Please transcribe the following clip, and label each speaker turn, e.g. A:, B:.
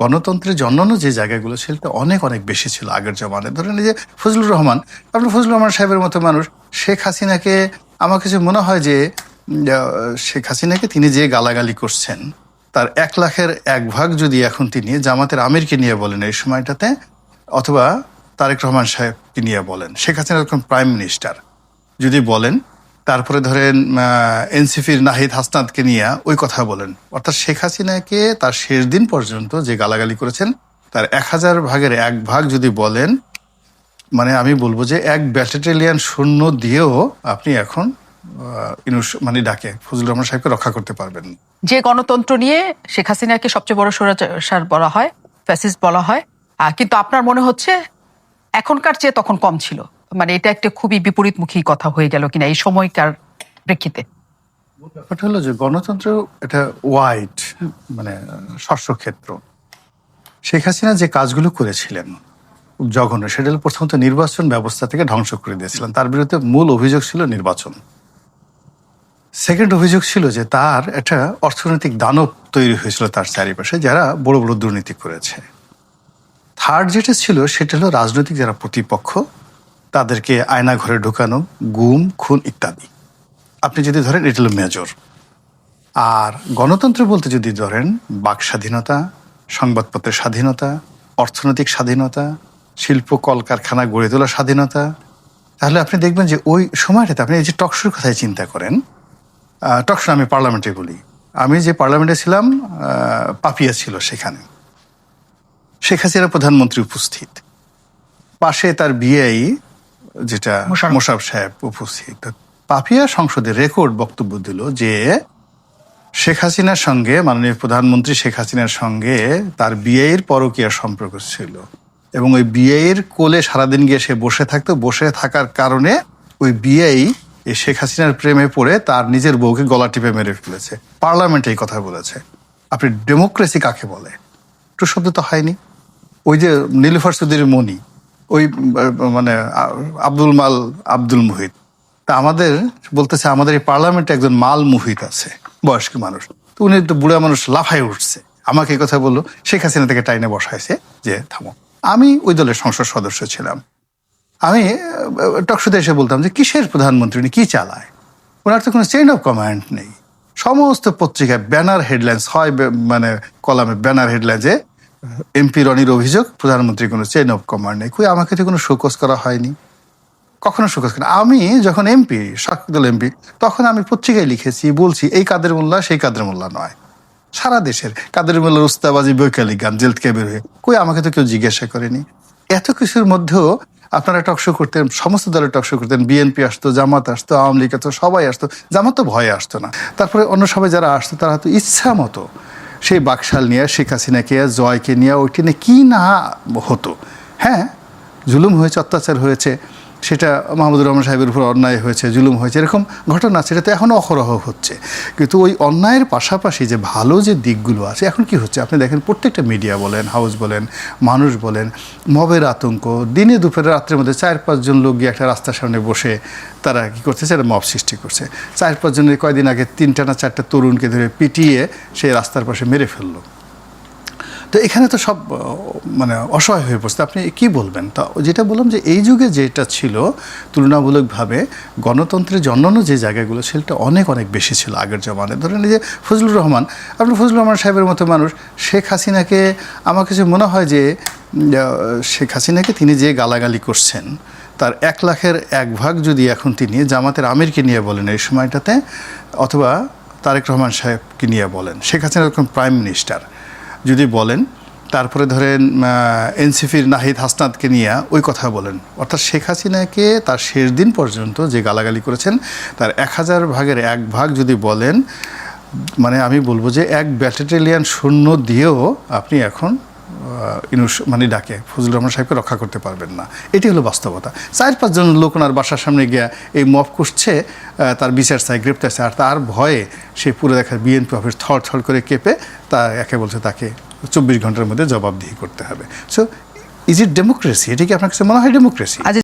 A: গণতন্ত্রের জন্মানো যে জায়গাগুলো সেটা অনেক অনেক বেশি ছিল আগের জমানায় ধরেন যে ফজলুর রহমান, আপনি ফজলুর রহমান সাহেবের মতো মানুষ, শেখ হাসিনাকে আমার কাছে মনে হয় যে শেখ হাসিনাকে তিনি যে গালাগালি করছেন, তার এক লাখের এক ভাগ যদি এখন তিনি জামাতের আমিরকে নিয়ে বলেন এই সময়টাতে, অথবা তারেক রহমান সাহেবকে নিয়ে বলেন। শেখ হাসিনা এখন প্রাইম মিনিস্টার, যদি বলেন তারপরে ধরেন এনসিপির নাহিদ হাসনাদকে নিয়ে ওই কথা বলেন। অর্থাৎ শেখ হাসিনাকে তার শেষ দিন পর্যন্ত যে গালাগালি করেছেন, তার এক হাজার ভাগের এক ভাগ যদি বলেন মানে আমি বলব যে এক ব্যাটালিয়ান শূন্য দিয়েও আপনি এখন মানে ডাকে, ফজলুর রহমান সাহেবকে রক্ষা করতে পারবেন
B: যে গণতন্ত্র নিয়ে শেখ হাসিনাকে সবচেয়ে বড় স্বৈরাচার বলা হয়, ফ্যাসিস্ট বলা হয় কিন্তু আপনার মনে হচ্ছে এখনকার চেয়ে তখন কম ছিল? মানে এটা একটা খুবই বিপরীতমুখী কথা হয়ে গেল কিনা এই সময়কার প্রেক্ষিতে।
A: ব্যাপারটা হলো যে গণতন্ত্র এটা ওয়াইড মানে শস্যক্ষেত্র শেখ হাসিনা যে কাজগুলো করেছিলেন, জঘন্য, সেটা হলো প্রথমত নির্বাচন ব্যবস্থা থেকে ধ্বংস করে দিয়েছিলেন। তার বিরুদ্ধে মূল অভিযোগ ছিল নির্বাচন। সেকেন্ড অভিযোগ ছিল যে তার একটা অর্থনৈতিক দানব তৈরি হয়েছিল তার চারিপাশে, যারা বড় বড় দুর্নীতি করেছে। থার্ড যেটা ছিল, সেটা হলো রাজনৈতিক যারা প্রতিপক্ষ তাদেরকে আয়না ঘরে ঢুকানো, গুম, খুন ইত্যাদি। আপনি যদি ধরেন, এটা হলো মেজর। আর গণতন্ত্র বলতে যদি ধরেন, বাক স্বাধীনতা, সংবাদপত্রের স্বাধীনতা, অর্থনৈতিক স্বাধীনতা, শিল্প, কলকারখানা, গড়ে তোলার স্বাধীনতা, তাহলে আপনি দেখবেন যে ওই সময়টাতে আপনি এই যে টকশোর কথাই চিন্তা করেন টকশো আমি পার্লামেন্টে বলি। আমি যে পার্লামেন্টে ছিলাম পাপিয়া ছিল সেখানে। শেখ হাসিনা প্রধানমন্ত্রী উপস্থিত। পাশে তার বিআই যেটা। মোশাব সাহেব উপস্থিত। পাপিয়া সংসদে রেকর্ড বক্তব্য দিল যে শেখ হাসিনার সঙ্গে মাননীয় প্রধানমন্ত্রী শেখ হাসিনার সঙ্গে তার বিয়ের পরকীয়া সম্পর্ক ছিল। এবং ওই বিয়ের কোলে সারাদিন গিয়ে সে বসে থাকতো। বসে থাকার কারণে ওই বিয়েই এই শেখ হাসিনার প্রেমে পড়ে তার নিজের বউকে গলা টিপে মেরে ফেলেছে। পার্লামেন্টে এই কথা বলেছে। আপনি ডেমোক্রেসি কাকে বলে? একটু শব্দ তো হয়নি। ওই যে নীলুফার সুদির মণি ওই মানে আব্দুল মাল আব্দুল মুহিত। তা আমাদের বলতেছে, আমাদের এই পার্লামেন্টে একজন মাল মুহিত আছে, বয়স্ক মানুষ। তো উনি তো বুড়া মানুষ, লাফায় উঠছে। আমাকে কথা বলল, শেখ হাসিনা থেকে টাইনে বসাইছে যে, থামো। আমি ওই দলের সংসদ সদস্য ছিলাম। আমি টকশুতে এসে বলতাম যে, কিসের প্রধানমন্ত্রী? উনি কী চালায়? ওনার তো কোনো চেইন অফ কমান্ড নেই। সমস্ত পত্রিকায় ব্যানার হেডলাইন্স হয় মানে কলামে ব্যানার হেডলাইন যে এমপি রনির অভিযোগ, প্রধানমন্ত্রীর কোনো চেইন অফ কমান্ড নেই। কই আমাকে তো কোনো শোকজ করা হয়নি। কখনো শোকজ করা আমি যখন এমপি শাসক দল এমপি, তখন আমি পত্রিকায় লিখেছি, বলছি, এই কাদের মোল্লা, সেই কাদের মোল্লা নয়। সারা দেশের কাদের মোল্লার উস্তাবাজি, বৈকালিক গান, জেল থেকে বের হয়ে। কই আমাকে তো কেউ জিজ্ঞাসা করেনি। এত কিছুর মধ্যেও আপনারা টকশো করতেন, সমস্ত দলের টকশো করতেন। বিএনপি আসতো, জামাত আসতো, আওয়ামী লীগ আসতো, সবাই আসতো। জামাত তো ভয়ে আসতো না। তারপরে অন্য সবাই যারা আসতো, তারা হয়তো ইচ্ছা মতো সেই বাকশাল নিয়ে শেখ হাসিনাকে জয়কে নিয়ে ওইটি নিয়ে কী না হতো? হ্যাঁ জুলুম হয়েছে, অত্যাচার হয়েছে, সেটা মাহমুদুর রহমান সাহেবের উপর অন্যায় হয়েছে, জুলুম হয়েছে, এরকম ঘটনা সেটা তো এখনও অহরহ হচ্ছে। কিন্তু ওই অন্যায়ের পাশাপাশি যে ভালো যে দিকগুলো আছে, এখন কি হচ্ছে? আপনি দেখেন, প্রত্যেকটা মিডিয়া বলেন হাউস বলেন, মানুষ বলেন, মবের আতঙ্ক, দিনে দুপুরে রাত্রের মধ্যে চার পাঁচজন লোক গিয়ে একটা রাস্তার সামনে বসে তারা কি করছে? সেটা মব সৃষ্টি করছে। চার পাঁচজনের কয়দিন আগে তিনটা না চারটা তরুণকে ধরে পিটিয়ে সেই রাস্তার পাশে মেরে ফেলল। তো এখানে তো সব মানে অসহায় হয়ে পড়ছে। আপনি কি বলবেন? তা যেটা বললাম যে এই যুগে যেটা ছিল, তুলনামূলকভাবে গণতন্ত্রের জন্মানো যে জায়গাগুলো সেটা অনেক অনেক বেশি ছিল আগের জমানায়। ধরেন যে ফজলুর রহমান, আপনি ফজলুর রহমান সাহেবের মতো মানুষ, শেখ হাসিনাকে আমার কাছে মনে হয় যে শেখ হাসিনাকে তিনি যে গালাগালি করছেন, তার এক লাখের এক ভাগ যদি এখন তিনি জামাতের আমিরকে নিয়ে বলেন এই সময়টাতে, অথবা তারেক রহমান সাহেবকে নিয়ে বলেন। শেখ হাসিনা এখন প্রাইম মিনিস্টার। যদি বলেন, তারপরে ধরেন এনসিপির নাহিদ হাসনাদকে নিয়ে ওই কথা বলেন। অর্থাৎ শেখ হাসিনাকে তার শেষ দিন পর্যন্ত যে গালাগালি করেছেন, তার এক হাজার ভাগের এক ভাগ যদি বলেন মানে আমি বলব যে এক ব্যাটেটেলিয়ান শূন্য দিয়েও আপনি এখন ইনুস মানে ডাকে, ফজলুর রহমান সাহেবকে রক্ষা করতে পারবেন না। এটি হলো বাস্তবতা। চার পাঁচজন লোক ওনার বাসার সামনে গিয়া এই মপ করছে তার বিচার চায়, গ্রেপ্তার চায়, আর তার ভয়ে সে পুরো দেখা বিএনপি অফিস থর থর করে কেঁপে তা একে বলছে তাকে চব্বিশ ঘণ্টার মধ্যে জবাবদিহি করতে হবে। সো ইজ ইট ডেমোক্রেসি এটা কি আপনার কাছে মনে হয় ডেমোক্রেসি